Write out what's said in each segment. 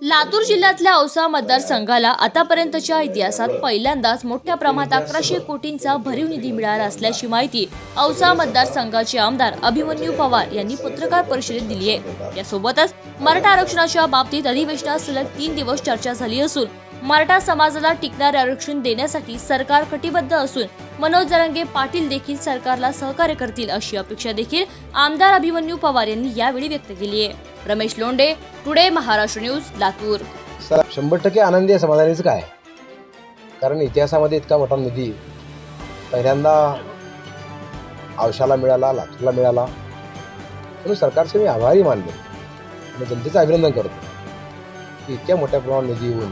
लातूर जिल्ह्यातल्या औसा मतदारसंघाला आतापर्यंतच्या इतिहासात पहिल्यांदाच मोठ्या प्रमाणात अकराशे कोटींचा भरीव निधी मिळाला असल्याची माहिती औसा मतदारसंघाचे आमदार अभिमन्यू पवार यांनी पत्रकार परिषदेत दिली आहे. यासोबतच मराठा आरक्षणाच्या बाबतीत अधिवेशनात सलग तीन दिवस चर्चा झाली असून मराठा समाजाला टिकणारे आरक्षण देण्यासाठी सरकार कटिबद्ध असून मनोज जरंगे पाटील देखील सरकारला सहकार्य करतील अशी अपेक्षा देखील आमदार अभिमन्यू पवार यांनी यावेळी व्यक्त केली आहे. Ramesh Londhe today Maharashtra news Latur. शंभर टक्के आनंदी आहे समाधानीच काय? कारण इतिहासामध्ये इतका मोठा निधी पहिल्यांदा आवशाला मिळाला लातूरला मिळाला. म्हणून सरकारचे मी आभारी मानले. आणि जनतेचं अभिनंदन करतो. की इतक्या मोठ्या प्रमाणात निधी येऊन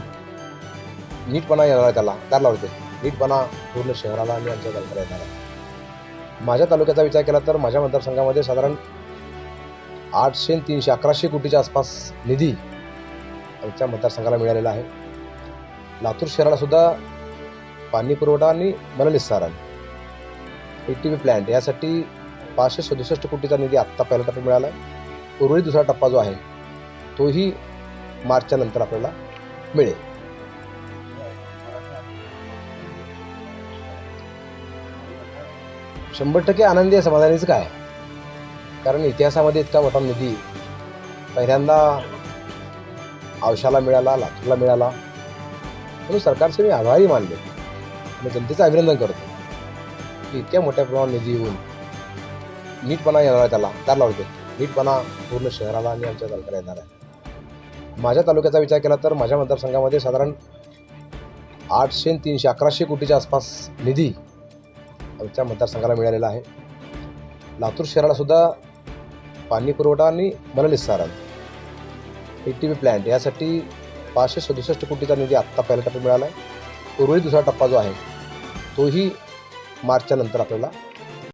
नीटपणा येणार त्याला लावते नीटपणा पूर्ण शहराला आणि आमच्या तालुक्याला येणार आहे. माझ्या तालुक्याचा विचार केला तर माझ्या मतदारसंघामध्ये साधारण आठशे तीनशे अकराशे कोटीच्या आसपास निधी आमच्या मतदारसंघाला मिळालेला आहे. लातूर शहराला सुद्धा पाणी पुरवठा आणि मलनिस्सारण ए टी व्ही प्लॅन्ट यासाठी पाचशे सदुसष्ट कोटीचा निधी आत्ता पहिला टप्पा मिळाला आहे. उर्वरित दुसरा टप्पा जो आहे तोही मार्चच्या नंतर आपल्याला मिळेल. शंभर टक्के आनंदी आहे समाधानीच काय? कारण इतिहासामध्ये इतका मोठा निधी पहिल्यांदा अवशाला मिळाला लातूरला मिळाला. म्हणून सरकारचे मी आभारी मानले. आणि जनतेचं अभिनंदन करतो की इतक्या मोठ्या प्रमाणात निधी येऊन नीटपणा येणार आहे त्याला त्याला लावते नीटपणा पूर्ण शहराला आणि आमच्या तालुक्याला येणार आहे. माझ्या तालुक्याचा विचार केला तर माझ्या मतदारसंघामध्ये साधारण आठशे तीनशे अकराशे कोटीच्या आसपास निधी आमच्या मतदारसंघाला मिळालेला आहे. लातूर शहराला सुद्धा पाणी पुरवठा आणि मलनिस्सारण ए टी व्ही प्लॅन्ट यासाठी पाचशे सदुसष्ट कोटीचा निधी आत्ता पहिला टप्पा मिळाला आहे. उर्वरित दुसरा टप्पा जो आहे तोही मार्चच्या नंतर आपल्याला